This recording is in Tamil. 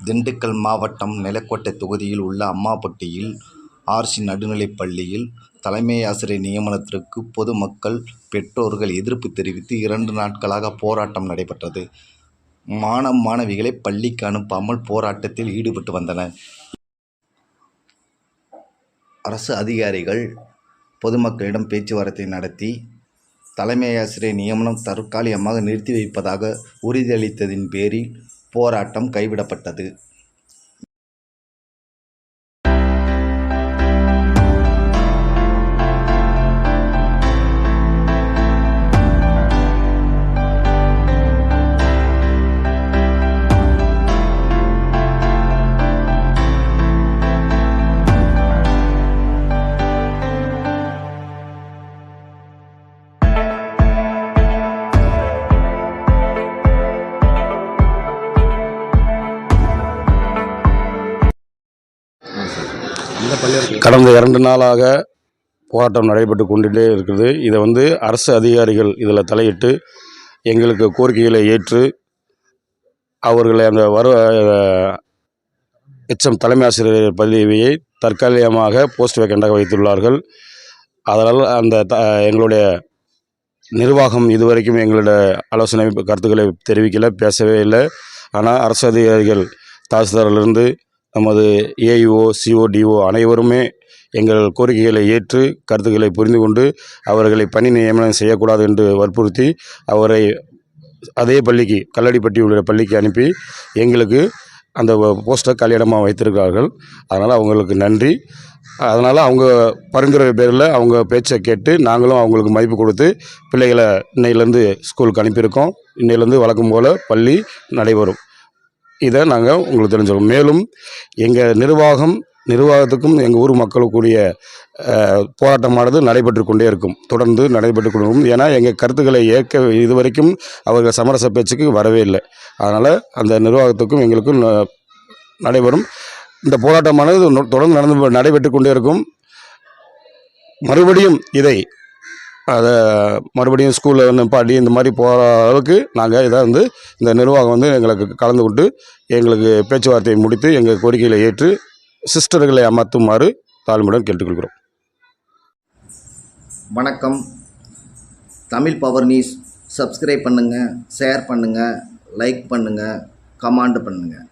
திண்டுக்கல் மாவட்டம் நிலக்கோட்டை தொகுதியில் உள்ள அம்மாபட்டியில் ஆர்சி நடுநிலைப் பள்ளியில் தலைமை ஆசிரியர் நியமனத்திற்கு பொதுமக்கள் பெற்றோர்கள் எதிர்ப்பு தெரிவித்து இரண்டு நாட்களாக போராட்டம் நடைபெற்றது. மாணவ மாணவிகளை பள்ளிக்கு அனுப்பாமல் போராட்டத்தில் ஈடுபட்டு வந்தனர். அரசு அதிகாரிகள் பொதுமக்களிடம் பேச்சுவார்த்தை நடத்தி தலைமை ஆசிரியர் நியமனம் தற்காலிகமாக நிறுத்தி வைப்பதாக உறுதியளித்ததின் பேரில் போராட்டம் கைவிடப்பட்டது. கடந்த இரண்டு நாளாக போராட்டம் நடைபெற்று கொண்டே இருக்குது. இதை வந்து அரசு அதிகாரிகள் இதில் தலையிட்டு எங்களுக்கு கோரிக்கைகளை ஏற்று அவர்களை அந்த வரு எச்எம் தலைமை ஆசிரியர் பதவியை தற்காலிகமாக போஸ்ட் வேக்கண்டாக வைத்துள்ளார்கள். அதனால் அந்த த எங்களுடைய நிர்வாகம் இதுவரைக்கும் எங்களோட ஆலோசனை கருத்துக்களை தெரிவிக்கலை பேசவே இல்லை. ஆனால் அரசு அதிகாரிகள் தாசில்தாரிலிருந்து நமது ஏஇஓ சிஓடிஓ அனைவருமே எங்கள் கோரிக்கைகளை ஏற்று கருத்துக்களை புரிந்து கொண்டு அவர்களை பணி நியமனம் செய்யக்கூடாது என்று வற்புறுத்தி அவரை அதே பள்ளிக்கு கல்லடிப்பட்டி உள்ள பள்ளிக்கு அனுப்பி எங்களுக்கு அந்த போஸ்டர் கல்யாணமாக வைத்திருக்கிறார்கள். அதனால் அவங்களுக்கு நன்றி. அதனால் அவங்க பரிந்துரை பேரில் அவங்க பேச்சை கேட்டு நாங்களும் அவங்களுக்கு மதிப்பு கொடுத்து பிள்ளைகளை இன்னையிலேருந்து ஸ்கூலுக்கு அனுப்பியிருக்கோம். இன்னையிலேருந்து வழக்கம் போல் பள்ளி நடைபெறும். இதை நாங்கள் உங்களுக்கு தெரிஞ்சுக்கோம் மேலும் எங்கள் நிர்வாகம் நிர்வாகத்துக்கும் எங்கள் ஊர் மக்களுக்குரிய போராட்டமானது நடைபெற்று கொண்டே இருக்கும். தொடர்ந்து நடைபெற்று கொண்டு இருக்கும் ஏன்னா எங்கள் கருத்துக்களை ஏற்க இதுவரைக்கும் அவர்கள் சமரச பேச்சுக்கு வரவே இல்லை. அதனால் அந்த நிர்வாகத்துக்கும் எங்களுக்கும் ந- நடைபெறும். இந்த போராட்டமானது தொடர்ந்து நடந்து நடைபெற்று கொண்டே இருக்கும். மறுபடியும் இதை அதை மறுபடியும் ஸ்கூலில் நிப்பாட்டி இந்த மாதிரி போகிற அளவுக்கு நாங்கள் இதை வந்து இந்த நிர்வாகம் வந்து எங்களுக்கு கலந்து கொண்டு எங்களுக்கு பேச்சுவார்த்தையை முடித்து எங்கள் கோரிக்கைகளை ஏற்று சிஸ்டர்களை அமர்த்துமாறு தாழ்மையுடன் கேட்டுக்கொள்கிறோம். வணக்கம். தமிழ் பவர் நியூஸ் சப்ஸ்கிரைப் பண்ணுங்கள் ஷேர் பண்ணுங்கள் லைக் பண்ணுங்கள் கமாண்டு பண்ணுங்கள்